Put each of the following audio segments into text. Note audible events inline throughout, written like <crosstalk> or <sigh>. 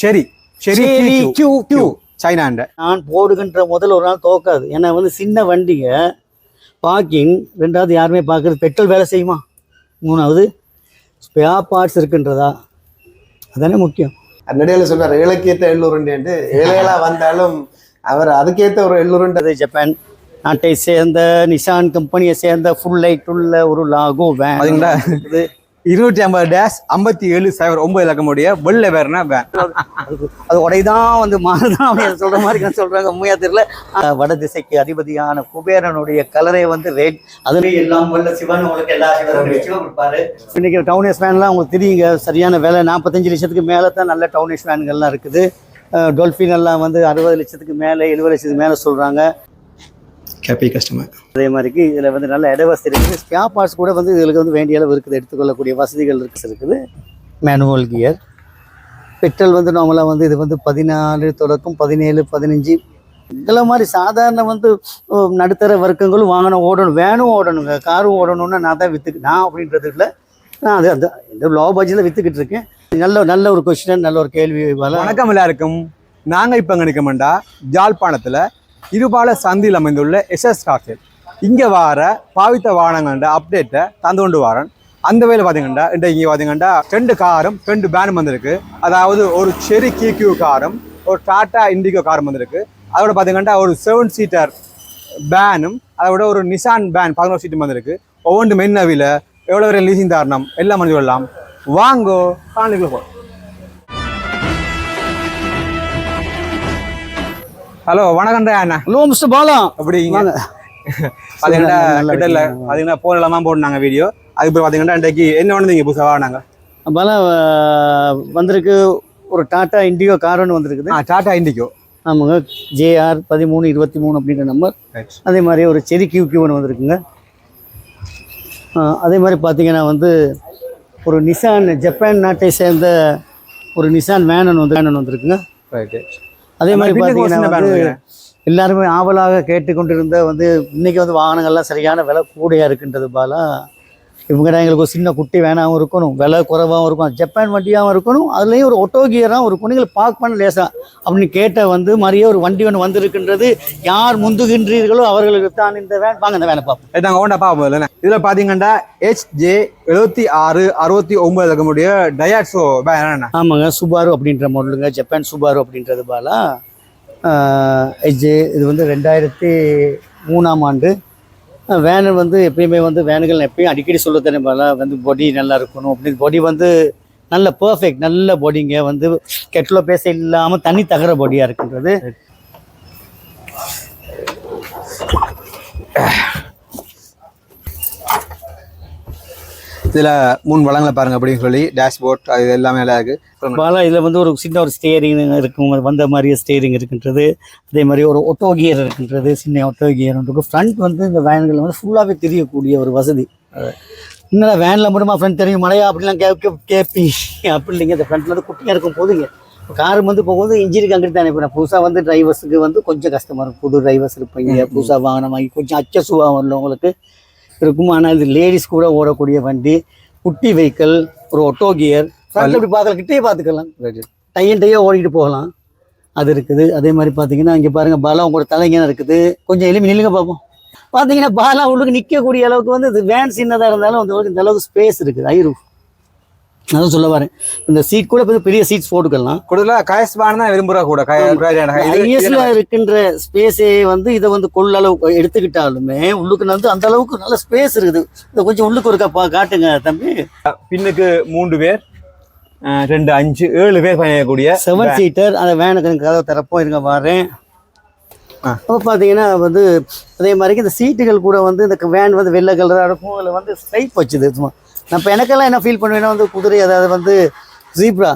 சரி சரி Q Q சைனாண்ட. நான் போடுகின்ற முதல் ஒரு நாள் தோக்காது. ஏன்னா வந்து சின்ன வண்டிங்க பார்க்கிங் ரெண்டாவது யாருமே பார்க்குறது பெட்ரோல் வேலை செய்யுமா? மூணாவது ஸ்பேர் பார்ட்ஸ் இருக்குன்றதா? அதானே முக்கியம். அந்நடையில சொன்னார் ஏழைக்கேற்ற எள்ளூருண்டு ஏழைகளா வந்தாலும் அவர் அதுக்கேற்ற ஒரு எள்ளூருண்டு. அது ஜப்பான் நாட்டை சேர்ந்த நிஷான் கம்பெனியை சேர்ந்த ஃபுல் லைட் உள்ள ஒரு லாகோ வேன். அதுங்களா? இது இருநூற்றி ஐம்பது டேஷ் ஐம்பத்தி ஏழு சைபர் ஒன்பது இலக்கமுடைய வெள்ளை வேறுனா வேன் அது உடைதான் வந்து மாறுதான் அப்படின்னு சொல்ற மாதிரி சொல்றாங்க. உண்மையா தெரியல. வட திசைக்கு அதிபதியான குபேரனுடைய கலரே வந்து ரெட் அதுலயும் எல்லாம் வல்ல சிவன் உங்களுக்கு எல்லா சிவனுடைய கொடுப்பாரு. இன்னைக்கு டவுனேஸ் வேன்லாம் உங்களுக்கு தெரியுங்க. சரியான வேலை நாற்பத்தஞ்சு லட்சத்துக்கு மேலே தான் நல்ல டவுனேஸ் வேன்கள்லாம் இருக்குது. டொல்ஃபின் எல்லாம் வந்து அறுபது லட்சத்துக்கு மேலே எழுபது லட்சத்துக்கு மேலே சொல்றாங்க. Happy customer. அதே மாதிரிக்கு இதில் வந்து நல்ல இட வசதி இருக்குது. ஸ்பேர் பார்ட்ஸ் கூட வந்து இதில் வந்து வேண்டிய அளவு இருக்குது. எடுத்துக்கொள்ளக்கூடிய வசதிகள் இருக்கு இருக்குது. மேனுவல் கியர் பெட்ரோல் வந்து நார்மலாக வந்து இது வந்து பதினாலு தொடக்கம் பதினேழு பதினஞ்சு. இதெல்லாம் மாதிரி சாதாரண வந்து நடுத்தர வர்க்கங்களும் வாங்கணும் ஓடணும் வேனும் ஓடணுங்க. காரும் ஓடணும்னு நான் தான் விற்றுக்கு நான் அப்படின்றது இல்லை. நான் அது அந்த இந்த லோ பட்ஜெட்டில் விற்றுக்கிட்டு இருக்கேன். நல்ல நல்ல ஒரு கொஸ்டின் நல்ல ஒரு கேள்வி வணக்கம் எல்லாருக்கும். நாங்க இப்ப எங்க நிற்கமெண்டா ஜாழ்ப்பாணத்துல இருபால சந்தியில் அமைந்துள்ள எஸ்எஸ் கார்சேல் இங்கே வார பாவித்த வாகனங்கள்ட அப்டேட்டை தந்து கொண்டு வரேன். அந்த வேலை பார்த்தீங்கன்னா இன்றைக்கு இங்கே பார்த்தீங்கன்னா ரெண்டு காரும் ரெண்டு பேனும் வந்திருக்கு. அதாவது ஒரு செரி கியூ காரும் ஒரு டாடா இண்டிகோ காரும் வந்திருக்கு. அதோட பார்த்தீங்கன்னா ஒரு செவன் சீட்டர் பேனும் அதோட ஒரு நிசான் பேன் பதினோரு சீட்டும் வந்திருக்கு. ஒவ்வொன்று மென் அவியில் எவ்வளோ வரை லீசிங் தாரணம்? எல்லாம் சொல்லலாம் வாங்கோ காணொலிக்குள்ள போ ஹலோ வணக்கம் அண்ணா. Hello Mr Bala. அப்படிங்க. பார்த்தீங்கன்னா கிட்டல. பார்த்தீங்கன்னா போன இல்லாமல் போட்டுனாங்க வீடியோ அதுக்கு பார்த்தீங்கன்னா இன்றைக்கு என்ன வந்தீங்க புதுசாக வாங்கினாங்க பல வந்திருக்கு ஒரு டாட்டா இண்டிகோ கார் ஒன்று வந்திருக்குது. ஆ டாடா இண்டிகோ. ஆமாங்க ஜேஆர் பதிமூணு இருபத்தி மூணு அப்படின்ற நம்பர் அதே மாதிரி ஒரு செரி கியூ கியூ ஒன்று வந்திருக்குங்க. அதே மாதிரி பார்த்தீங்கன்னா வந்து ஒரு நிசான் ஜப்பான் நாட்டை சேர்ந்த ஒரு நிசான் வேனன் வந்து வேனன் வந்திருக்குங்க. ரைட்டு அதே மாதிரி பார்த்தீங்கன்னா. எல்லாருமே ஆவலாக கேட்டுக்கொண்டிருந்த வந்து இன்னைக்கு வந்து வாகனங்கள்லாம் சரியான விலை கூடையாக இருக்குன்றது பாலா இவங்க எங்களுக்கு ஒரு சின்ன குட்டி வேனாகவும் இருக்கணும் விலை குறைவாகவும் இருக்கும் ஜப்பான் வண்டியாகவும் இருக்கணும் அதுலேயும் ஒரு ஒட்டோ கியராகவும் இருக்கும் நீங்கள் பார்க் பண்ண லேசா அப்படின்னு கேட்ட வந்து மாதிரியே ஒரு வண்டி ஒன்று வந்திருக்கின்றது யார் முந்துகின்றீர்களோ அவர்களுக்கு தான் இந்த வேன் வாங்க இந்த வேனை பார்ப்போம். நாங்கள் ஓண்டா பார்ப்போம் இல்லைண்ணே. இதில் பார்த்தீங்கன்னா ஹெச்ஜே எழுபத்தி ஆறு அறுபத்தி ஒன்பது இருக்கக்கூடிய டயாட்ஸோ என்னண்ணா? ஆமாங்க சுபாரு அப்படின்ற மாடலுங்க ஜப்பான் சுபாரு அப்படின்றது பாலா. எஜ்ஜு இது வந்து ரெண்டாயிரத்தி மூணாம் ஆண்டு வேனு வந்து எப்பயுமே வந்து வேனுகள் எப்பயும் அடிக்கடி சொல்ல தெரியுமா வந்து பொடி நல்லா இருக்கணும். அப்படின்னு பொடி வந்து நல்ல பர்ஃபெக்ட் நல்ல பொடிங்க வந்து கெட்டலோ பேச இல்லாமல் தண்ணி தகர பொடியாக இருக்குன்றது. இதில் மூணு வளங்களை பாருங்க அப்படின்னு சொல்லி டேஷ்போர்ட் அது எல்லாமே நல்லா இருக்கு. சொல்லுங்க. பாலா இதில் வந்து ஒரு சின்ன ஒரு ஸ்டேரிங் இருக்கும் வந்த மாதிரியே ஸ்டேரிங் இருக்கின்றது. அதே மாதிரி ஒரு ஒட்டோ கியர் இருக்கின்றது. சின்ன ஒட்டோ கியர் இருக்கும் ஃப்ரண்ட் வந்து இந்த வேன்கள் வந்து ஃபுல்லாகவே தெரியக்கூடிய ஒரு வசதி. இன்னும் வேனில் மட்டுமா ஃப்ரண்ட் தெரியும்? மழையா அப்படிலாம் கேட்க கேட்பீங்க அப்படி இல்லைங்க. இந்த ஃப்ரண்ட்ல வந்து குட்டியாக இருக்கும் போதுங்க. கார் வந்து போகும்போது இன்ஜினுக்கு அங்கிட்டு தானே இப்போ புதுசாக வந்து டிரைவர்ஸுக்கு வந்து கொஞ்சம் கஷ்டமாக இருக்கும். புது டிரைவர்ஸ் இருப்பீங்க. புதுசாக வாகனம் வாங்கி கொஞ்சம் அச்சசுவாக உள்ளவங்களுக்கு இருக்கும். ஆனால் இது லேடிஸ் கூட ஓடக்கூடிய வண்டி குட்டி வெஹிக்கிள் ஒரு ஒட்டோ கியர் ஃப்ரண்ட்ல இப்படி பார்க்கலாம்? கிட்டே பார்த்துக்கலாம். டையன் டையாக ஓடிட்டு போகலாம். அது இருக்குது. அதே மாதிரி பார்த்தீங்கன்னா இங்கே பாருங்க பாலா உங்களோட தலைங்க இருக்குது. கொஞ்சம் எளிமை நில்லுங்க பார்ப்போம் பார்த்தீங்கன்னா பாலா உள்ளுக்கு நிற்கக்கூடிய அளவுக்கு வந்து இது வேன் சின்னதாக இருந்தாலும் அந்த இந்த அளவுக்கு ஸ்பேஸ் இருக்குது. ஐரு அதான் சொல்ல வரேன். இந்த சீட் கூட இப்ப பெரிய சீட்ஸ் போட்டுக்கலாம். கூடுதலாக கயஸ்பான் தான் விரும்புகிறா கூட ஐஎஸ்ல இருக்கின்ற ஸ்பேஸே வந்து இதை வந்து கொள்ளளவு எடுத்துக்கிட்டாலுமே உள்ளுக்கு வந்து அந்த அளவுக்கு நல்ல ஸ்பேஸ் இருக்குது. இதை கொஞ்சம் உள்ளுக்கு ஒருக்கா பா காட்டுங்க தம்பி. பின்னுக்கு மூன்று பேர் ரெண்டு அஞ்சு ஏழு பேர் பயணிக்கக்கூடிய செவன் சீட்டர் அந்த வேனுக்கு எனக்கு கதவை திறப்போம் இருங்க வரேன். ஆ. அப்போ பார்த்தீங்கன்னா வந்து அதே மாதிரி இந்த சீட்டுகள் கூட வந்து இந்த வேன் வந்து வெள்ளை கலராக இருக்கும் அதில் வந்து ஸ்ட்ரைப் வச்சுது சும்மா. நான் இப்போ எனக்கெல்லாம் என்ன ஃபீல் பண்ணுவேன்னா வந்து குதிரை அதாவது வந்து ஜீப்ரா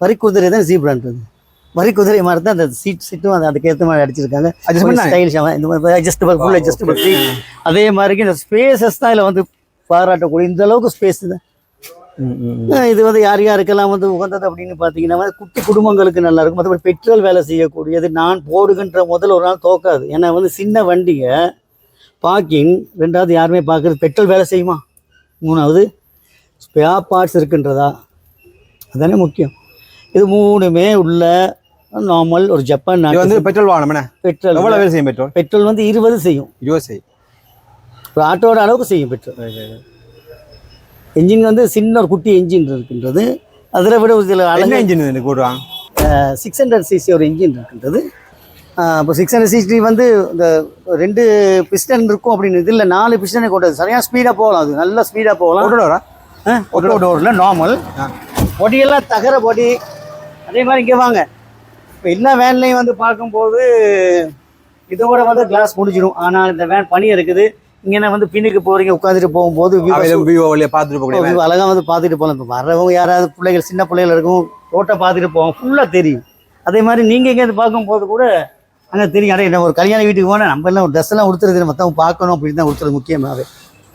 வரி குதிரை தான் ஜீப்ரான்றது வரி குதிரை மாதிரி தான் அந்த சீட் சீட்டும் அது அதுக்கேற்ற மாதிரி அடிச்சிருக்காங்க. ஸ்டைலிஷாக இந்த மாதிரி அட்ஜஸ்டபிள் ஃபுல் அட்ஜஸ்டபிள் சீட் அதே மாதிரி இந்த ஸ்பேசஸ் தான் இதில் வந்து பாராட்டக்கூடிய இந்த அளவுக்கு ஸ்பேஸ் தான். இது வந்து யார் யாருக்கெல்லாம் வந்து உகந்தது அப்படின்னு பார்த்தீங்கன்னா குட்டி குடும்பங்களுக்கு நல்லா இருக்கும். மற்றபடி பெட்ரோல் வேலை செய்யக்கூடியது நான் போடுகின்ற முதல் ஒரு நாள் தோக்காது. ஏன்னா வந்து சின்ன வண்டிங்க பார்க்கிங் ரெண்டாவது யாருமே பார்க்குறது பெட்ரோல் வேலை செய்யுமா? மூணாவது ஸ்பேர் பார்ட்ஸ் இருக்குன்றதா? அதானே முக்கியம். இது மூணுமே உள்ள நார்மல் ஒரு ஜப்பான் நாட்டு வந்து பெட்ரோல் என்ன? பெட்ரோல் எவ்வளவு வேலை செய்யும் பெட்ரோல் பெட்ரோல் வந்து இருபது செய்யும். இருபது செய்யும். ஒரு ஆட்டோட அளவுக்கு செய்யும் பெட்ரோல் என்ஜின் வந்து சின்ன ஒரு குட்டி என்ஜின் இருக்கின்றது. அதில் விட ஒரு சில என்ன அழகு இன்ஜின் எனக்கு போடுவாங்க சிக்ஸ் ஹண்ட்ரட் சிசி ஒரு இன்ஜின் இருக்கின்றது. இப்போ சிக்ஸ் ஹண்ட்ரட் சிசி வந்து இந்த ரெண்டு பிஸ்டன் இருக்கும் அப்படின்னு இது இல்லை நாலு பிஸ்டனை கொண்டது. சரியாக ஸ்பீடாக போகலாம் அது. நல்லா ஸ்பீடாக போகலாம். ஓட்டோட ஒட்டோ டோரில் நார்மல். பொடியெல்லாம் தகர பொடி. அதே மாதிரி இங்கே வாங்க. இப்போ எல்லா வேன்லையும் வந்து பார்க்கும்போது இதோட வந்து கிளாஸ் முடிஞ்சிடும். ஆனால் இந்த வேன் பனி இருக்குது. இங்கே வந்து பின்னுக்கு போகிறீங்க உட்காந்துட்டு போகும்போது பார்த்துட்டு போகக்கூடிய view அழகா வந்து பார்த்துட்டு போகலாம் இப்போ வர்றவங்க யாராவது பிள்ளைகள் சின்ன பிள்ளைகள் இருக்கும் ரோட்டை பார்த்துட்டு போவோம் ஃபுல்லாக தெரியும். அதே மாதிரி நீங்கள் எங்கேயாவது பார்க்கும்போது கூட அங்கே தெரியும். அடைய ஒரு கல்யாண வீட்டுக்கு போனால் நம்ம எல்லாம் ஒரு ட்ரெஸ் எல்லாம் உடுத்துறது மற்றவங்க பார்க்கணும் அப்படின்னு தான் உடுத்துறது முக்கியமாகவே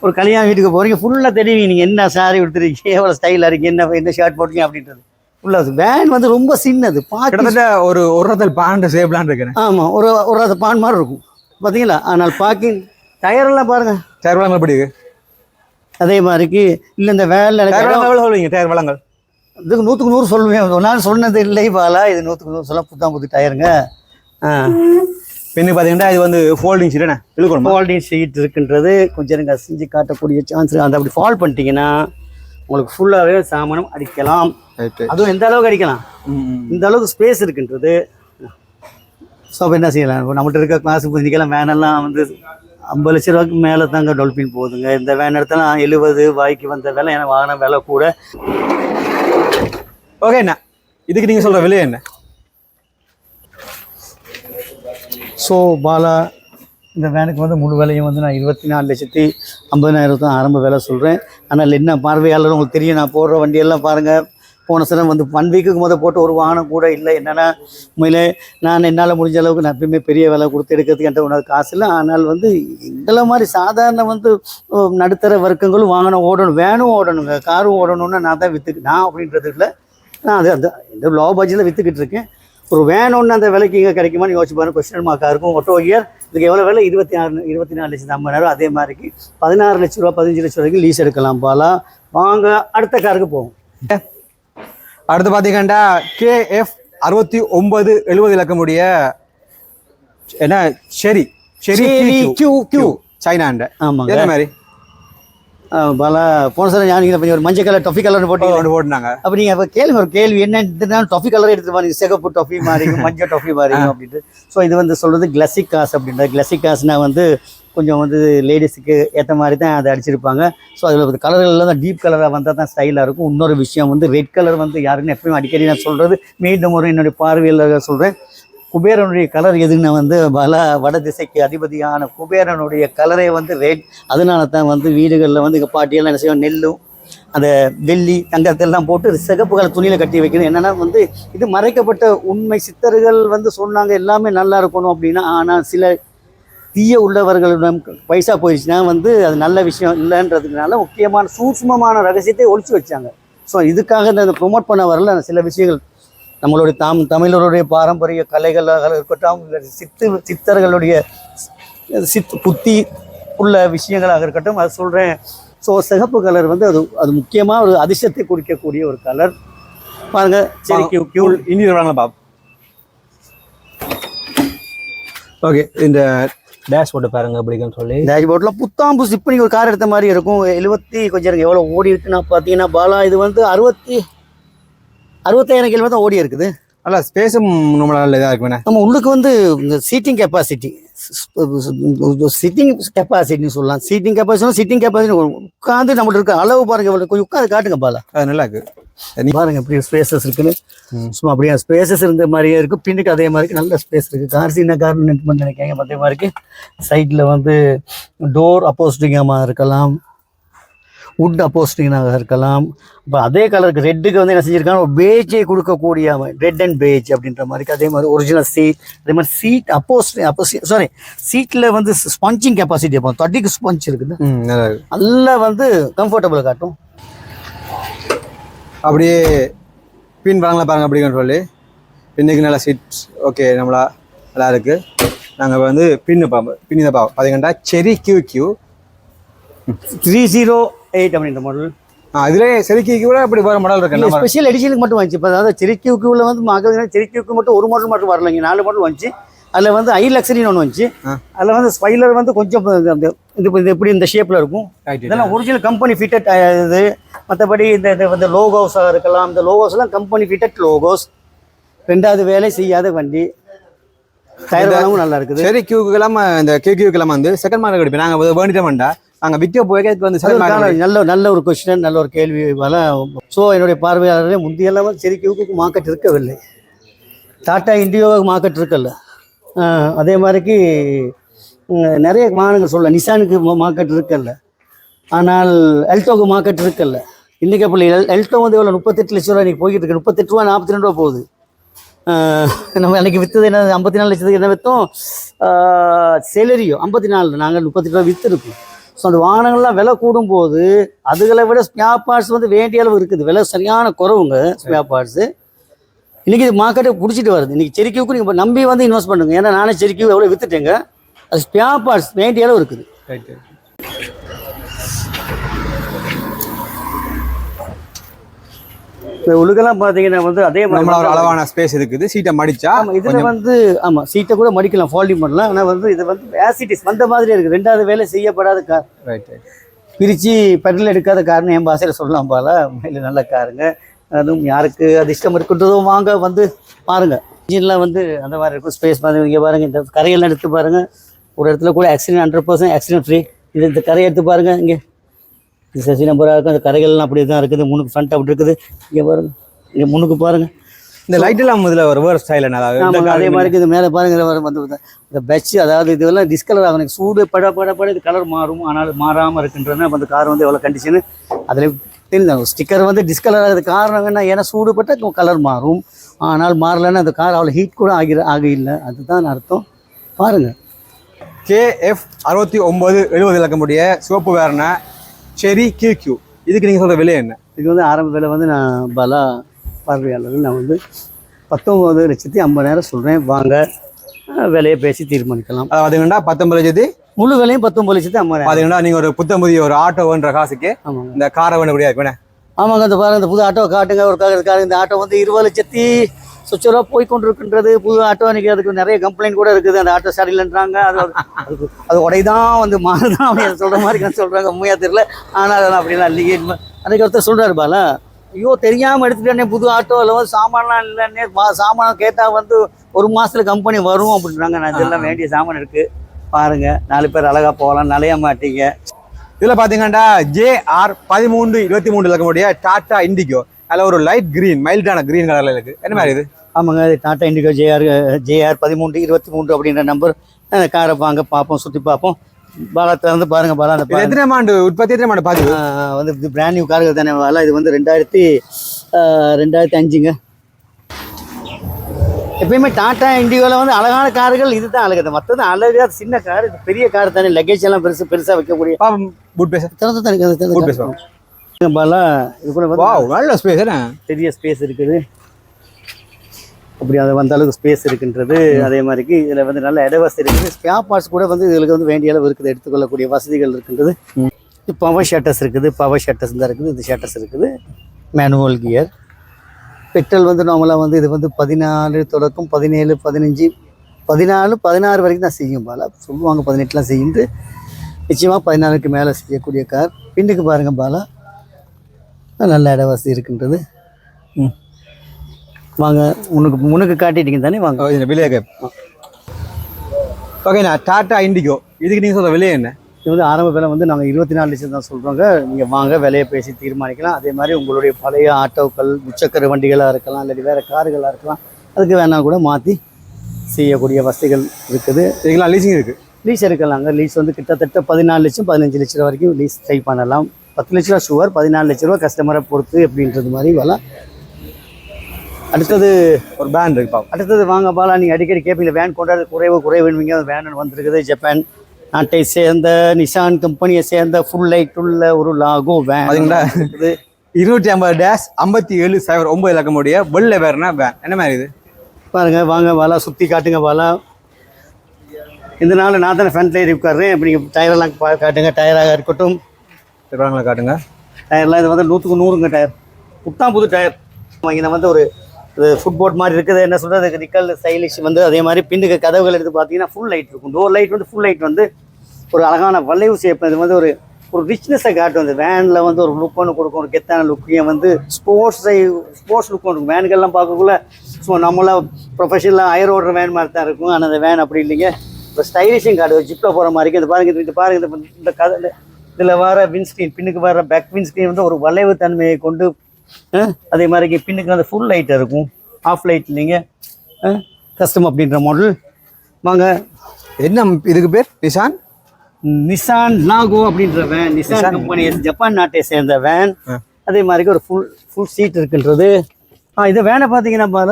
ஒரு கல்யாண வீட்டுக்கு போகிறீங்க ஃபுல்லாக தெரியும் நீங்கள் என்ன சாரி உடுத்துறீங்க எவ்வளோ ஸ்டைலாக இருக்கீங்க என்ன என்ன ஷர்ட் போட்டீங்க அப்படின்றது. ஃபுல்லாக வேன் வந்து ரொம்ப சின்னது பார்க்க கிட்டத்தட்ட ஒரு ஒரு இடத்துல பாண்டு சேப்லான் இருக்கிறேன் ஆமாம் ஒரு ஒரு அது பான் மாதிரி இருக்கும். பார்த்தீங்களா ஆனால் பார்க்கிங் டயரெல்லாம் பாருங்கள் டயர் வளங்கள் எப்படி அதே மாதிரிக்கு இல்லை இந்த எவ்வளவு சொல்லுவீங்க டயர் வளங்கள்? இதுக்கு நூற்றுக்கு நூறு சொல்லுவேன். ஒரு நாள் சொன்னது இல்லை பாலா இது நூற்றுக்கு நூறு சொல்ல புத்தாம் புது டயருங்க ஆ. பின்னு பார்த்தீங்கன்னா இது வந்து ஃபோல்டிங் சீட் என்ன இழுக்கணுமா? ஃபால்டிங் ஷீட் இருக்கின்றது. கொஞ்சம் நீங்கள் செஞ்சு காட்டக்கூடிய சான்ஸ் அந்த அப்படி ஃபால் பண்ணிட்டீங்கன்னா உங்களுக்கு ஃபுல்லாகவே சாமானம் அடிக்கலாம். அதுவும் எந்த அளவுக்கு அடிக்கலாம்? இந்த அளவுக்கு ஸ்பேஸ் இருக்கின்றது. ஸோ அப்போ என்ன செய்யலாம்? இப்போ நம்மகிட்ட இருக்க கிளாஸ் இன்றைக்கெல்லாம் வேனெல்லாம் வந்து ஐம்பது லட்ச ரூபாய்க்கு மேலே தாங்க டொல்பின் போகுதுங்க. இந்த வேன் எடுத்தாலும் எழுபது வாய்க்கு வந்த விலை ஏன்னா வாகனம் விலை கூட. ஓகே என்ன இதுக்கு நீங்க சொல்ற விலை என்ன? ஸோ பாலா இந்த வேனுக்கு வந்து முழு விலையும் வந்து நான் இருபத்தி நாலு லட்சத்தி ஐம்பதாயிரம் தான் ஆரம்ப விலை சொல்கிறேன் ஆனால் என்ன பார்வையாளர் உங்களுக்கு தெரியும் நான் போடுற வண்டியெல்லாம் பாருங்கள் போன சனம் வந்து ஒன் வீக்குக்கு முதல் போட்டு ஒரு வாகனம் கூட இல்லை. என்னென்னா உண்மையிலே நான் என்னால் முடிஞ்ச அளவுக்கு நான் எப்பயுமே பெரிய விலை கொடுத்து எடுக்கிறதுக்கு என்ற உனக்கு காசு இல்லை. ஆனால் வந்து எங்களை மாதிரி சாதாரண வந்து நடுத்தர வர்க்கங்களும் வாகனம் ஓடணும் வேனும் ஓடணுங்க காரும் ஓடணும்னு நான் தான் விற்றுக்கு நான் அப்படின்றதுக்குள்ள நான் அது அந்த இந்த லோ பட்ஜெட்டில் விற்றுக்கிட்டு இருக்கேன். ஒரு வேன் ஒன்று அந்த விலைக்கு இங்கே கிடைக்குமான்னு யோசிச்சு பாருங்க. கொஸ்டின் மார்க்காக இருக்கும். ஒட்டோ இயர் இதுக்கு எவ்வளோ விலை? இருபத்தி ஆறு இருபத்தி நாலு லட்சத்து ஐம்பதாயிரம் அதே மாதிரிக்கு பதினாறு லட்ச ரூபா பதினஞ்சு லட்ச ரூபாய்க்கு லீஸ் எடுக்கலாம் பாலா. வாங்க அடுத்த காருக்கு போவோம். அடுத்து பார்த்தீங்கன்னா கேஎஃப் அறுபத்தி ஒன்பது எழுபது இலக்கமுடைய என்ன? ஷெரி Chery கியூ கியூ சைனாண்ட ஆமாங்க. என்ன மாதிரி? பாலா போன சார் ஞானிங்க ஒரு மஞ்சள் கலர் டொஃபி கலர் போட்டு ஒன்று போட்டுனாங்க அப்போ நீங்கள் அப்போ கேளுங்க ஒரு கேள்வி என்ன? டொஃபி கலர் எடுத்து பாருங்க சிகப்பு டொஃபி மாறிங்க மஞ்சள் டொஃபி மாறிங்க அப்படின்ட்டு. ஸோ இது வந்து சொல்கிறது கிளசிக் காஸ் அப்படின்றது கிளசிக் காஸ்னா வந்து கொஞ்சம் வந்து லேடிஸுக்கு ஏற்ற மாதிரி தான் அதை அடிச்சிருப்பாங்க. ஸோ அதில் கலர்கள் தான் டீப் கலராக வந்தால் தான் ஸ்டைலாக இருக்கும். இன்னொரு விஷயம் வந்து ரெட் கலர் வந்து யாருன்னு எப்பயும் அடிக்கடி நான் சொல்கிறது மீண்டும் ஒரு என்னுடைய பார்வையில் சொல்கிறேன் குபேரனுடைய கலர் எதுன்னு வந்து பல வட திசைக்கு அதிபதியான குபேரனுடைய கலரே வந்து ரெட் அதனால தான் வந்து வீடுகளில் வந்து எங்கள் பாட்டியெல்லாம் என்ன செய்வோம் நெல்லும். அந்த வெள்ளி தங்கத்தெல்லாம் போட்டு சிகப்பு கலர் துணியில் கட்டி வைக்கணும். என்னென்னா வந்து இது மறைக்கப்பட்ட உண்மை. சித்தர்கள் வந்து சொன்னாங்க எல்லாமே நல்லா இருக்கணும் அப்படின்னா ஆனால் சில தீய உள்ளவர்களிடம் பைசா போயிடுச்சுன்னா வந்து அது நல்ல விஷயம் இல்லைன்றதுனால முக்கியமான சூட்சமமான ரகசியத்தை ஒழிச்சு வச்சாங்க. ஸோ இதுக்காக இந்த ப்ரொமோட் பண்ண வரல. சில விஷயங்கள் நம்மளுடைய தாம் தமிழருடைய பாரம்பரிய கலைகளாக இருக்கட்டும் இல்லை சித்து சித்தர்களுடைய சித் புத்தி உள்ள விஷயங்களாக இருக்கட்டும் அது சொல்கிறேன் ஸோ சிகப்பு கலர் வந்து அது அது முக்கியமாக ஒரு அதிர்ஷ்டத்தை குறிக்கக்கூடிய ஒரு கலர் பாருங்க. சரி கியூ கியூ இனி பாப். ஓகே இந்த டேஷ் போட்டு பாருங்க அப்படிங்கன்னு சொல்லி. டேஷ்போர்டில் புத்தாம்பு இப்போ நீங்கள் ஒரு கார் எடுத்த மாதிரி இருக்கும். எழுபத்தி கொஞ்சம் எவ்வளோ ஓடி இருக்குன்னா பார்த்தீங்கன்னா பாலா இது வந்து அறுபத்தி அறுபத்தாயிரம் கிலோமீட்டர் தான் ஓடி இருக்குது. நல்லா ஸ்பேஸும் நம்மளால இதாக இருக்குண்ணே நம்ம உள்ளுக்கு வந்து இந்த சீட்டிங் கெப்பாசிட்டி சிட்டிங் கெப்பாசிட்டின்னு சொல்லலாம். சீட்டிங் கெப்பாசிட்டி சிட்டிங் கெப்பாசிட்டி உட்காந்து நம்மள்ட்ட இருக்க அளவு பாருங்க கொஞ்சம் உட்காந்து காட்டுங்க பாலா. அது நல்லா இருக்கு. பாருங்க எப்படி ஸ்பேசஸ் இருக்குன்னு. சும்மா அப்படியே ஸ்பேசஸ் இருந்த மாதிரியே இருக்கு. பின்னுக்கு அதே மாதிரி நல்ல ஸ்பேஸ் இருக்கு. கார் சின்ன கார் நினைக்காங்க அதே மாதிரி சைடில் வந்து டோர் அப்போஸ்டிங்காக இருக்கலாம். வுட் அப்போஸ்டிங்காக இருக்கலாம். இப்போ அதே கலருக்கு ரெட்டுக்கு வந்து என்ன செஞ்சிருக்காங்க ஒரு பேஜை கொடுக்கக்கூடிய ரெட் அண்ட் பேஜ் அப்படின்ற மாதிரி அதே மாதிரி ஒரிஜினல் சீட் அதே மாதிரி சீட் அப்போஸ்ட் அப்போ சாரி சீட்டில் வந்து ஸ்பஞ்சிங் கெப்பாசிட்டி அப்போ தட்டிக்கு ஸ்பஞ்ச் இருக்குது நல்லா வந்து கம்ஃபர்டபுள் காட்டும். அப்படியே பின் வராங்களா பாருங்க அப்படிங்கன்னு சொல்லி பின்னுக்கு நல்லா சீட் ஓகே நம்மளா நல்லா இருக்கு. நாங்கள் வந்து பின்னு பார்ப்போம் பின்னு தான் பார்ப்போம் பார்த்தீங்கன்னா Chery Q Q three zero eight அப்படின்ற மாடல் அதுல செதுக்கிக்கு கூட இப்படி வேற மாடல் இருக்கு ஸ்பெஷல் எடிஷனுக்கு மட்டும் வந்துச்சு. இப்போ அதாவது செரிக்கியூக்குள்ள வந்து மக்கள் செரிக்கியூக்கு மட்டும் ஒரு மாடல் மட்டும் வரல. இங்கே நாலு மாடல் வந்துச்சு. அதில் வந்து ஐ லக்ஸரின்னு ஒன்று வந்துச்சு. அதில் வந்து ஸ்பைலர் வந்து கொஞ்சம் இந்த- இது எப்படி இந்த ஷேப்பில் இருக்கும்? இதெல்லாம் ஒரிஜினல் கம்பெனி ஃபிட்டட் இது. மற்றபடி இந்த இந்த லோகோஸாக இருக்கலாம். இந்த லோகோஸ்லாம் கம்பெனி ஃபிட்டட் லோகோஸ் ரெண்டாவது வேலை செய்யாத வண்டி. டயர் நல்லா இருக்குது. சரி கியூக்கு எல்லாம் இந்த கே கியூக்கு எல்லாம் வந்து செகண்ட் மார்க் எடுப்போம். நாங்க வேண்டிட்டோம்டா நாங்க விற்க போய் இதுக்கு வந்து நல்ல நல்ல ஒரு கொஸ்டின் நல்ல ஒரு கேள்வி ஸோ என்னுடைய பார்வையாளர்களே முந்தையெல்லாம் செரிக்கியூக்கு மார்க்கெட் இருக்கவில்லை. டாட்டா இண்டியோவுக்கு மார்க்கெட் இருக்கல்ல ஆஹ் அதே மாதிரிக்கு நிறைய வாகனங்கள் சொல்ல நிசானுக்கு மார்க்கெட் இருக்கல்ல ஆனால் எல்டோக்கு மார்க்கெட் இருக்கல்ல இன்றைக்கி அப்படி எல் எல்டோ வந்து எவ்வளோ முப்பத்தெட்டு லட்ச ரூபா இன்றைக்கி போய்கிட்டு இருக்கு. முப்பத்தெட்டு ரூபா நாற்பத்தி ரெண்டு ரூபா போகுது. நம்ம அன்றைக்கி விற்றது என்ன ஐம்பத்தி நாலு லட்சத்துக்கு என்ன விற்றோம் செலரியோ ஐம்பத்தி நாலு நாங்கள் முப்பத்தெட்டு ரூபா விற்றுருக்கோம் ஸோ அந்த வாகனங்கள்லாம் விலை கூடும்போது அதுகளை விட ஸ்பேர் பார்ட்ஸ் வந்து வேண்டிய அளவு இருக்குது. விலை சரியான குறவுங்க ஸ்பேர் பார்ட்ஸு இன்றைக்கி இது மார்க்கெட்டை பிடிச்சிட்டு வருது. இன்றைக்கி செரிக்கியூக்கு நீங்கள் நம்பி வந்து இன்வெஸ்ட் பண்ணுங்க. ஏன்னா நானே செரிக்கியூ எவ்வளோ விற்றுட்டேங்க அது ஸ்பேர் பார்ட்ஸ் வேண்டிய அளவு இருக்குது. உலகெல்லாம் பார்த்தீங்கன்னா வந்து அதே மாதிரி அளவான ஸ்பேஸ் இருக்குது. சீட்டை மடிச்சா இதுல வந்து ஆமா சீட்டை கூட மடிக்கலாம் ஃபால்டிங் பண்ணலாம். ஆனா வந்து இது வந்து ஆசிட்டிஸ் வந்த மாதிரி இருக்கு. ரெண்டாவது வேலை செய்யப்படாத கார் ரைட் பிரிச்சு பெட்ரோல் எடுக்காத காருன்னு என் பாசையில் சொல்லலாம் போல. உண்மையில நல்ல காருங்க. அதுவும் யாருக்கு அது இஷ்டம் இருக்குன்றதோ வாங்க வந்து பாருங்க. இன்ஜின்லாம் வந்து அந்த மாதிரி இருக்கும். ஸ்பேஸ் மாதிரி இங்கே பாருங்க. இந்த கரையெல்லாம் எடுத்து பாருங்க. ஒரு இடத்துல கூட accident hundred percent accident free இது இந்த கரையை எடுத்து பாருங்க இங்கே. சசி நம்பராக இருக்கும் அந்த கரைகள்லாம் அப்படி தான் இருக்குது. முன்னுக்கு ஃப்ரண்ட் அப்படி இருக்குது. இங்கே பாருங்க. இங்கே முன்னுக்கு பாருங்க. இந்த லைட் எல்லாம் இதுல ஒரு வேறு ஸ்டைல் அதே மாதிரி இது மேலே பாருங்க வந்து இந்த பெட்ச் அதாவது இதெல்லாம் டிஸ்கலர் ஆகும் சூடு பட பட பட இது கலர் மாறும். ஆனால் மாறாமல் இருக்குன்றது அப்ப அந்த கார் வந்து எவ்வளோ கண்டிஷனு அதில் தெரிஞ்சு ஸ்டிக்கர் வந்து டிஸ்கலர் ஆகுது. காரணம் என்ன? ஏன்னா சூடு பட்ட கலர் மாறும். ஆனால் மாறலைன்னா அந்த கார் அவ்வளோ ஹீட் கூட ஆகி ஆகையில்லை அதுதான் அர்த்தம். பாருங்க. கேஎஃப் அறுபத்தி ஒன்பது எழுபது இலக்கமுடைய சிவப்பு வேறன செரி கியூ இதுக்கு நீங்க சொல்ற விலை என்ன? இது வந்து ஆரம்ப விலை வந்து நான் பலா பார்வையாளர்கள் நான் வந்து பத்தொம்பது லட்சத்தி ஐம்பதாயிரம் சொல்கிறேன் வாங்க விலையை பேசி தீர்மானிக்கலாம். அது பாத்தீங்கன்னா பத்தொன்பது லட்சத்தி? முழு விலையும் பத்தொம்பது லட்சத்தி ஐம்பதாயிரம். பாத்தீங்கன்னா நீங்க ஒரு புத்தம் புதிய ஒரு ஆட்டோன்ற காசுக்கு ஆமாங்க. இந்த காரை வேண்டக்கூடிய இருக்கு வேணே ஆமாங்க இந்த பாருங்க இந்த புது ஆட்டோ காட்டுங்க ஒரு கார் இந்த ஆட்டோ வந்து இருபது லட்சத்தி சொச்ச ரூபா போய் கொண்டிருக்கின்றது புது ஆட்டோ இன்னைக்கு அதுக்கு நிறைய கம்ப்ளைண்ட் கூட இருக்குது. அந்த ஆட்டோ சரியில்லைன்றாங்க. அது அதுக்கு அது உடைதான் வந்து மாறுதான் அப்படின்னு சொல்ற மாதிரி நான் சொல்றாங்க. உண்மையா தெரியல. ஆனால் அதெல்லாம் அப்படிலாம் இல்லையே. அதுக்கு ஒருத்தர் சொல்றாரு பாலா ஐயோ தெரியாம எடுத்துட்டேனே புது ஆட்டோவில் வந்து சாமான்லாம் இல்லைன்னே சாமான் கேட்டால் வந்து ஒரு மாசத்துல கம்பெனி வரும் அப்படின்றாங்க. நான் இதெல்லாம் வேண்டிய சாமான் இருக்கு. பாருங்க. நாலு பேர் அழகா போகலாம். நலைய மாட்டீங்க. இதுல பாத்தீங்கன்னா ஜேஆர் பதிமூன்று இருபத்தி மூணு இலக்கமுடைய டாடா இண்டிகோ அதுல ஒரு லைட் கிரீன் மைல்டான கிரீன் கலர்ல இருக்கு. என்ன மாதிரி இது? ஆமாங்க இது டாடா இண்டிகோ ஜேஆர் ஜேஆர் பதிமூன்று இருபத்தி மூன்று அப்படின்ற நம்பர் காரை வாங்க பார்ப்போம் சுற்றி பார்ப்போம். பாலா திறந்து பாருங்க பாலா அந்த இது. எத்தனை ஆண்டு உற்பத்தி எத்தனை ஆண்டு ஆஹ் வந்து இது பிராண்ட் நியூ கார்கள் தானே பாலா. இது வந்து ரெண்டாயிரத்தி ரெண்டாயிரத்தி அஞ்சுங்க. எப்பயுமே டாடா இண்டிகோவில் வந்து அழகான கார்கள் இதுதான் அழகு. மற்றது அழகா சின்ன கார் இது பெரிய கார் தானே. லக்கேஜ் எல்லாம் பெருசு பெருசாக வைக்கக்கூடிய பூட் பேச திறந்து தான் இது நல்ல ஸ்பேஸ் பெரிய ஸ்பேஸ் இருக்குது. அப்படி அது வந்த அளவுக்கு ஸ்பேஸ் இருக்குன்றது அதே மாதிரிக்கு இதில் வந்து நல்ல இட வசதி இருக்குது. ஸ்பேர் பார்ட்ஸ் கூட வந்து இதுக்கு வந்து வேண்டிய அளவு இருக்குது. எடுத்துக்கொள்ளக்கூடிய வசதிகள் இருக்கின்றது. பவர் ஷட்டர்ஸ் இருக்குது. பவர் ஷட்டர்ஸ் தான் இருக்குது இந்த ஷட்டர்ஸ் இருக்குது. மேனுவல் கியர் பெட்ரோல் வந்து நார்மலாக வந்து இது வந்து பதினாலு தொடக்கம் பதினேழு பதினஞ்சு பதினாலு பதினாறு வரைக்கும் தான் செய்யும் பாலா. சொல்லுவாங்க பதினெட்டுலாம் செய்யுது நிச்சயமாக பதினாலுக்கு மேலே செய்யக்கூடிய கார் பின்னுக்கு பாருங்க பாலா. நல்ல இட வசதி இருக்கின்றது. ம். வாங்க உனக்கு முன்னுக்கு காட்டிட்டீங்க தானே வாங்க. விலையை கேப். ஓகேண்ணா டாடா இண்டிகோ. இதுக்கு நீங்க சொல்ற விலை என்ன? இது வந்து ஆரம்ப விலை வந்து நாங்கள் இருபத்தி நாலு லட்சம் தான் சொல்கிறோங்க நீங்கள் வாங்க விலையை பேசி தீர்மானிக்கலாம். அதே மாதிரி உங்களுடைய பழைய ஆட்டோக்கள் முச்சக்கர வண்டிகளாக இருக்கலாம் இல்லாட்டி வேறு கார்களாக இருக்கலாம் அதுக்கு வேணா கூட மாற்றி செய்யக்கூடிய வசதிகள் இருக்குது. இதுக்கெல்லாம் லீசிங் இருக்கு? லீஸ் எடுக்கலாங்க. லீஸ் வந்து கிட்டத்தட்ட பதினாலு லட்சம் பதினஞ்சு லட்ச ரூபா வரைக்கும் லீஸ் ட்ரை பண்ணலாம். பத்து லட்ச ரூபா ஷுவர் பதினாலு லட்ச ரூபா கஸ்டமரை பொறுத்து அப்படின்றது மாதிரி வரலாம் அடுத்தது ஒரு இருக்கு பாப்போம். அடுத்தது வாங்க பாலா நீங்கள் அடிக்கடி கேட்பீங்க வேன் கொண்டாடு குறைவு குறைவுன்வீங்க அந்த வேன் வந்திருக்குது ஜப்பான் நாட்டை சேர்ந்த நிசான் கம்பெனியை சேர்ந்த ஃபுல் லைட் உள்ள ஒரு லாகோ வேன் பாத்தீங்களா? இருக்குது இருநூற்றி ஐம்பது டேஷ் ஐம்பத்தி ஏழு சைபர் ஒன்பது இலக்கமுடைய வெள்ளை வேறுனா வேன் என்ன மாதிரி இது? பாருங்க வாங்க பாலா சுற்றி காட்டுங்க பாலா இந்த நாள் நான் தானே ஃப்ரண்ட்ல ஏறி உட்காடுறேன் இப்போ நீங்கள் டயரெல்லாம் பா- காட்டுங்க. டயராக இருக்கட்டும். விவரங்களை காட்டுங்க. டயர்லாம் இது வந்து நூற்றுக்கு நூறுங்க டயர். புத்தாம் புது டயர். இங்கே வந்து ஒரு ஃபுட்போர்ட் மாதிரி இருக்குது. என்ன சொல்கிறது நிக்கல் ஸ்டைலிஷ் வந்து அதே மாதிரி பின்னுக்கு கதவுகள் எடுத்து பார்த்தீங்கன்னா ஃபுல் லைட் இருக்கும். டோர் லைட் வந்து ஃபுல் லைட் வந்து ஒரு அழகான வளைவு ஷேப் இது வந்து ஒரு ஒரு ரிச்னஸை காட்டும். அந்த வேனில் வந்து ஒரு லுக் ஒன்று கொடுக்கும். ஒரு கெத்தான லுக்கையும் வந்து ஸ்போர்ட்ஸை ஸ்போர்ட்ஸ் லுக் ஒன்று வேன்கள்லாம் பார்க்கக்குள்ள ஸோ நம்மளாம் ப்ரொஃபஷனலாக அயர் ஓடுற வேன் மாதிரி தான் இருக்கும். ஆனால் அந்த வேன் அப்படி இல்லைங்க. இப்போ ஸ்டைலிஷும் காட்டு ஜிப்பில் போகிற மாதிரி இருக்குது இது பாருங்க இது- பாருங்கள் பாருங்க இந்த கதை இதில் வர வின்ஸ்க்ரீன் பின்னுக்கு வர பேக் வின்ஸ்க்ரீன் வந்து ஒரு வளைவு தன்மையை கொண்டு அதே மாதிரி பின்னுக்கு வந்து ஃபுல் லைட் இருக்கும். ஆஃப் லைட் இல்லைங்க. கஸ்டம் அப்படின்ற மாடல் வாங்க. என்ன இதுக்கு பேர்? நிஷான் நிசான் லாகோ அப்படின்ற வேன் நிசான் கம்பெனி ஜப்பான் நாட்டை சேர்ந்த வேன் அதே மாதிரி ஒரு ஃபுல் ஃபுல் சீட் இருக்குன்றது. ஆ இந்த வேனை பார்த்தீங்கன்னா பால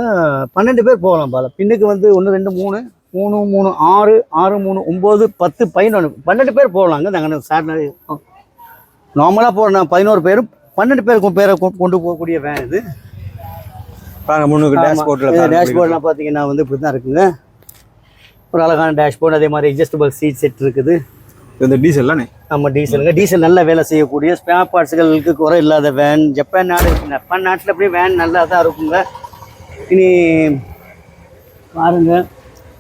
பன்னெண்டு பேர் போகலாம் பால பின்னுக்கு வந்து ஒன்று ரெண்டு மூணு. மூணு மூணு ஆறு ஆறு மூணு ஒம்பது பத்து பதினொன்று பன்னெண்டு பேர் போகலாங்க நாங்கள் சார் நார்மலாக போகிற பதினோரு பேரும் பன்னெண்டு பேர் கொ- பேரை கொண்டு போகக்கூடிய வேன் இது. பாருங்க முன்னுக்கு டேஷ்போர்ட்டில் டேஷ்போர்ட்லாம் பார்த்தீங்கன்னா வந்து இப்படி தான் இருக்குங்க. ஒரு அழகான டேஷ்போர்ட் அதே மாதிரி அட்ஜஸ்டபிள் சீட் செட் இருக்குது. இந்த டீசல் தானே? நம்ம டீசலுங்க டீசல் நல்ல வேலை செய்யக்கூடிய ஸ்பேர் பார்ட்ஸுகளுக்கு குறை இல்லாத வேன் ஜப்பான் நாடு ஜப்பான் நாட்டில் அப்படியே வேன் நல்லா தான் இருக்குங்க. இனி பாருங்க.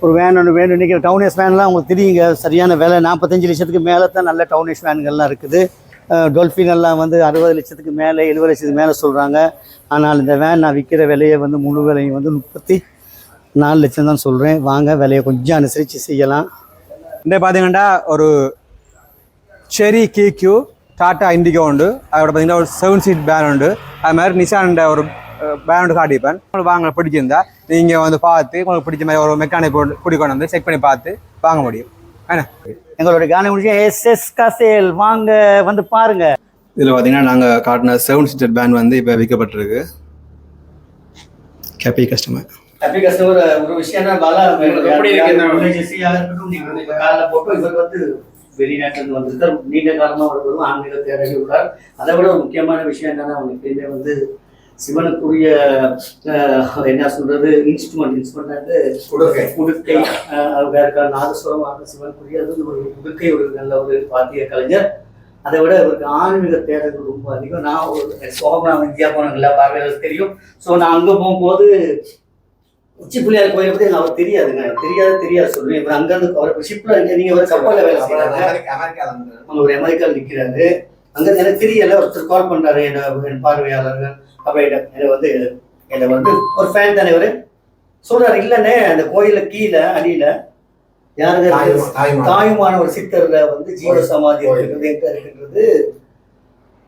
ஒரு வேன் ஒன்று வேணும் இன்றைக்கி டவுனேஸ் வேன்லாம் உங்களுக்கு தெரியுங்க. சரியான விலை. நாற்பத்தஞ்சு லட்சத்துக்கு மேலே தான் நல்ல டவுனேஸ் வேன்கள்லாம் இருக்குது. டொல்ஃபின் எல்லாம் வந்து அறுபது லட்சத்துக்கு மேலே எழுபது லட்சத்துக்கு மேலே சொல்கிறாங்க ஆனால் இந்த வேன் நான் விற்கிற விலையை வந்து முழு விலையும் வந்து முப்பத்தி நாலு லட்சம் தான் சொல்கிறேன் வாங்க விலையை கொஞ்சம் அனுசரித்து செய்யலாம். இந்த பார்த்தீங்கன்னா ஒரு செரி கேக்யூ டாட்டா இண்டிகோ உண்டு. அதோட பார்த்தீங்கன்னா ஒரு செவன் சீட் பேன் உண்டு. அது மாதிரி நிஷான் ஒரு பேன் உண்டு காட்டிப்பேன் வாங்க பிடிச்சிருந்தா. நீங்கள் வந்து பார்த்து உங்களுக்கு பிடிச்ச மாதிரி ஒரு மெக்கானிக் பிடிக்கொண்டு வந்து செக் பண்ணி பார்த்து வாங்க முடியும். என்ன? எங்களுடைய கான முடிச்சு எஸ்எஸ் கசேல் வாங்க வந்து பாருங்க. இதில் பார்த்தீங்கன்னா நாங்கள் காட்டின செவன் சீட்டர் பேன் வந்து இப்போ விற்கப்பட்டிருக்கு. கேபி கஸ்டமர் ஒரு விஷயம் காலில் இவர் வந்து வெளிநாட்டிலிருந்து வந்திருக்கார் நீண்ட காலமா அவர் ஆன்மீக தேடலி உள்ளார் அதை விட ஒரு முக்கியமான விஷயம் என்னன்னா அவனுக்கு எப்பயுமே வந்து சிவனுக்குரிய என்ன சொல்றது இன்ஸ்ட்ருமெண்ட் இன்ஸ்ட்ருமெண்ட் வந்து உடுக்கை. உடுக்கை அஹ், அவர் இருக்கார் நாதஸ்வரம் ஆன சிவனுக்குரிய அது வந்து ஒரு உடுக்கை ஒரு நல்ல ஒரு பாத்திய கலைஞர். அதை விட இவருக்கு ஆன்மீக தேடல்கள் ரொம்ப அதிகம். நான் ஒரு சோகமா இந்தியா போன எல்லா பார்வையாளர்களுக்கு தெரியும். ஸோ நான் அங்கே போகும்போது உச்சி பிள்ளையார் கோயில் பத்தி எனக்கு அவர் தெரியாதுங்க. தெரியாது தெரியாது சொல்றேன் இவர் அங்கிருந்து அவர் ஷிப்ல நீங்க ஒரு கப்பல்ல வேலை செய்யறாங்க அவங்க ஒரு அமெரிக்காவில் நிற்கிறாரு அங்க எனக்கு தெரியல. ஒருத்தர் கால் பண்றாரு என் பார்வையாளர்கள். அப்ப என்ன என்னை வந்து என்னை வந்து ஒரு ஃபேன் தானே இவரு? சொல்றாரு இல்லைண்ணே அந்த கோயில கீழே அடியில தாயுமா. தாயுமான ஒரு சித்தர்ல வந்து ஜீவ சமாதி இருக்கிறது எங்க இருக்குன்றது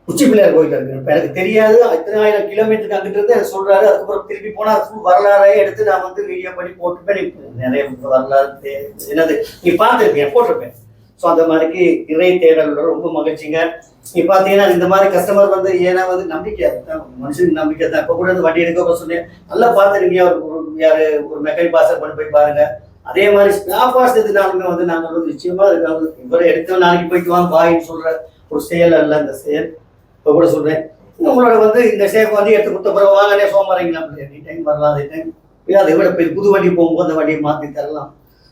உச்சி பிள்ளையார் கோயில் இருக்கு எனக்கு தெரியாது இத்தனை ஆயிரம் கிலோமீட்டருக்கு அங்கிட்டு இருந்து எனக்கு சொல்றாரு அதுக்கப்புறம் திருப்பி போனா full வரலாறே எடுத்து நான் வந்து வீடியோ பண்ணி இப்ப நிறைய வரலாறு என்னது நீ பார்த்துருப்பேன் போட்டிருப்பேன். ஸோ அந்த மாதிரிக்கு இறை தேடலோட ரொம்ப மகிழ்ச்சிங்க. நீ பார்த்தீங்கன்னா இந்த மாதிரி கஸ்டமர் வந்து ஏன்னா வந்து நம்பிக்கை மனுஷனுக்கு நம்பிக்கை தான். இப்போ கூட வந்து வண்டி எடுக்க சொன்னேன். நல்லா பார்த்துருக்கீங்க. ஒரு யாரு ஒரு மெக்கானிக் பாசர் பண்ணி போய் பாருங்க. அதே மாதிரி ஸ்பேர் பார்ட்ஸ் எதுனாலுமே வந்து நாங்கள் வந்து நிச்சயமா அதுக்காக இவரை எடுத்து நாளைக்கு போய்க்கு வாங்க பாயின்னு சொல்ற ஒரு செயல் அல்ல அந்த செயல். இப்போ கூட சொல்றேன். உங்களோட வந்து இந்த சேஃப் வந்து எடுத்து கொடுத்த பிறகு வாங்கனே சோமாரிங்களா எனி டைம் வரலாம் அதே டைம் அதை விட பெரிய புது வண்டி போகும்போது அந்த வண்டியை மாற்றி தரலாம்.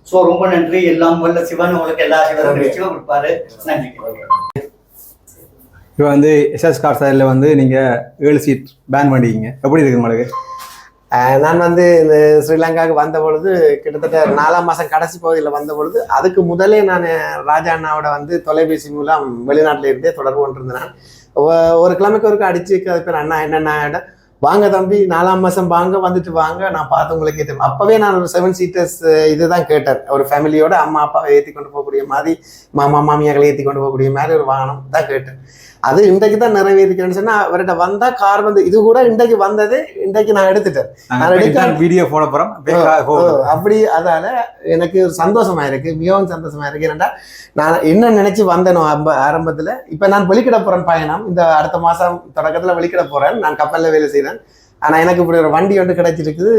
ஸோ ரொம்ப நன்றி. எல்லாம் வல்ல சிவன். உங்களுக்கு எல்லா சிவரும் கொடுப்பாரு. நன்றி. இப்போ வந்து எஸ்எஸ் கார் சைடில் வந்து நீங்கள் ஏழு சீட் பேன் பண்ணிக்கிங்க எப்படி இருக்கு உங்களுக்கு? நான் வந்து இந்த ஸ்ரீலங்காவுக்கு வந்த பொழுது கிட்டத்தட்ட நாலாம் மாதம் கடைசி பகுதியில் வந்த பொழுது அதுக்கு முதலே நான் ராஜா அண்ணாவோட வந்து தொலைபேசி மூலம் வெளிநாட்டில் இருந்தே தொடர்பு கொண்டிருந்தேன். ஒரு கிழமைக்கு ஒருக்க அடிச்சு அதுக்கு அண்ணா என்னென்ன வாங்க தம்பி நாலாம் மாதம் வாங்க வந்துட்டு வாங்க நான் பார்த்து உங்களுக்கு ஏற்று அப்போவே நான் ஒரு செவன் சீட்டர்ஸ் இதுதான் கேட்டேன். ஒரு ஃபேமிலியோட அம்மா அப்பாவை ஏற்றி கொண்டு போகக்கூடிய மாதிரி மாமா மாமியார்களை ஏற்றி கொண்டு போகக்கூடிய மாதிரி ஒரு வாகனம் தான் கேட்டேன். அது இன்றைக்கு தான் நிறைவேறிக்கிறேன்னு சொன்னா அவர்கிட்ட வந்தா கார் வந்து இது கூட இன்றைக்கு வந்தது இன்றைக்கு நான் எடுத்துட்டேன். நான் எடுக்க- வீடியோ போட போகிறோம் ஓ, அப்படி அதால எனக்கு ஒரு சந்தோஷமா இருக்கு மிகவும் சந்தோஷமா இருக்கு. ஏன்னா நான் என்ன நினைச்சு வந்தேனோ ஆரம்ப ஆரம்பத்துல இப்ப நான் வெளிக்கிட போறேன் பயணம். இந்த அடுத்த மாசம் தொடக்கத்துல வெளிக்கிட போறேன். நான் கப்பல்ல வேலை செய்றேன். ஆனா எனக்கு இப்படி ஒரு வண்டி ஒன்று கிடைச்சிருக்குது.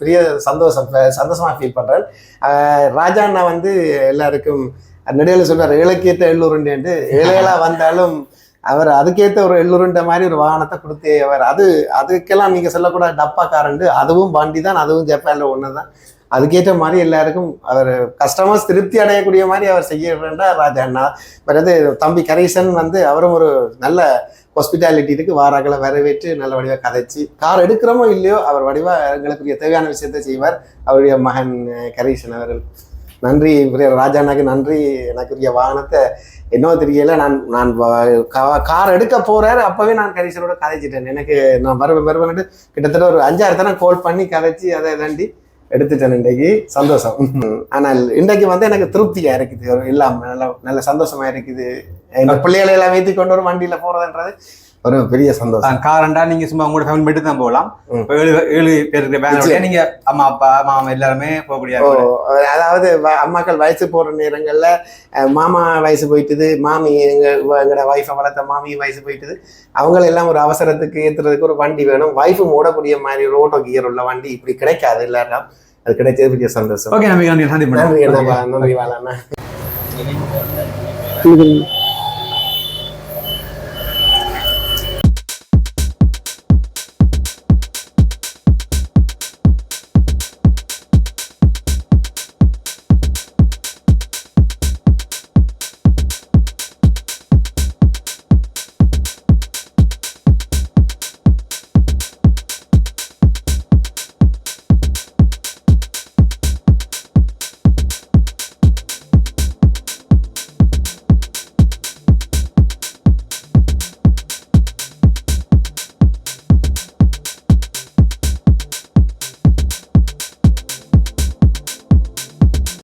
பெரிய சந்தோஷம் சந்தோஷமா ஃபீல் பண்றேன். ஆஹ் ராஜா அண்ணா வந்து எல்லாருக்கும் நெடுவில் சொல்றாரு ஏழைக்கேற்ற எள்ளூருண்டு ஏழைகளா <laughs> வந்தாலும் அவர் அதுக்கேற்ற ஒரு எள்ளுருண்ட மாதிரி ஒரு வாகனத்தை கொடுத்து அவர். அது அதுக்கெல்லாம் நீங்கள் சொல்லக்கூடாது டப்பா காரண்டு அதுவும் வண்டி தான் அதுவும் ஜப்பானில் ஒன்று தான் அதுக்கேற்ற மாதிரி எல்லாருக்கும் அவர் கஸ்டமர்ஸ் திருப்தி அடையக்கூடிய மாதிரி அவர் செய்ய ராஜா அண்ணா. பிறகு தம்பி கரீசன் வந்து அவரும் ஒரு நல்ல ஹாஸ்பிட்டாலிட்டி இருக்கு. வாராக்களை வரவேற்று நல்ல வடிவாக கதைச்சு கார் எடுக்கிறோமோ இல்லையோ அவர் வடிவாக எங்களுக்குரிய தேவையான விஷயத்தை செய்வார். அவருடைய மகன் கரீசன் அவர்கள். நன்றி ராஜா ராஜாண்ணாக்கு நன்றி. எனக்குரிய வாகனத்தை என்னவோ தெரியல நான் நான் கார் எடுக்க போறாரு அப்பவே நான் கரீசனோட கதைச்சிட்டேன். எனக்கு நான் வருவேன் வருவேன்ட்டு கிட்டத்தட்ட ஒரு அஞ்சாறு தடவை கால் பண்ணி கதைச்சி அதை தாண்டி எடுத்துட்டேன் இன்றைக்கு. சந்தோஷம். ஆனால் இன்றைக்கு வந்து எனக்கு திருப்தியா இருக்குது. எல்லாம் நல்ல நல்ல சந்தோஷமா இருக்குது. இந்த பிள்ளைகளை எல்லாம் வைத்து கொண்டு ஒரு வண்டியில போறதுன்றது ஒரு பெரிய சந்தோஷம். காரண்டா நீங்க சும்மா உங்களோட ஃபேமிலி மட்டும் தான் போகலாம். ஏழு ஏழு பேர் இருக்கிற பேனோட. நீங்க அம்மா அப்பா மாமா எல்லாருமே போகக்கூடிய அதாவது அம்மாக்கள் வயசு போற நேரங்கள்ல மாமா வயசு போயிட்டுது மாமி எங்க எங்களோட ஒய்ஃபை வளர்த்த மாமி வயசு போயிட்டுது. அவங்கள எல்லாம் ஒரு அவசரத்துக்கு ஏத்துறதுக்கு ஒரு வண்டி வேணும். ஒய்ஃபும் ஓடக்கூடிய மாதிரி ஒரு ஓட்டோ கியர் உள்ள வண்டி இப்படி கிடைக்காது இல்லாட்டம் அது கிடைச்சது பெரிய சந்தோஷம். ஓகே நன்றி. நன்றி நன்றி வாழண்ணா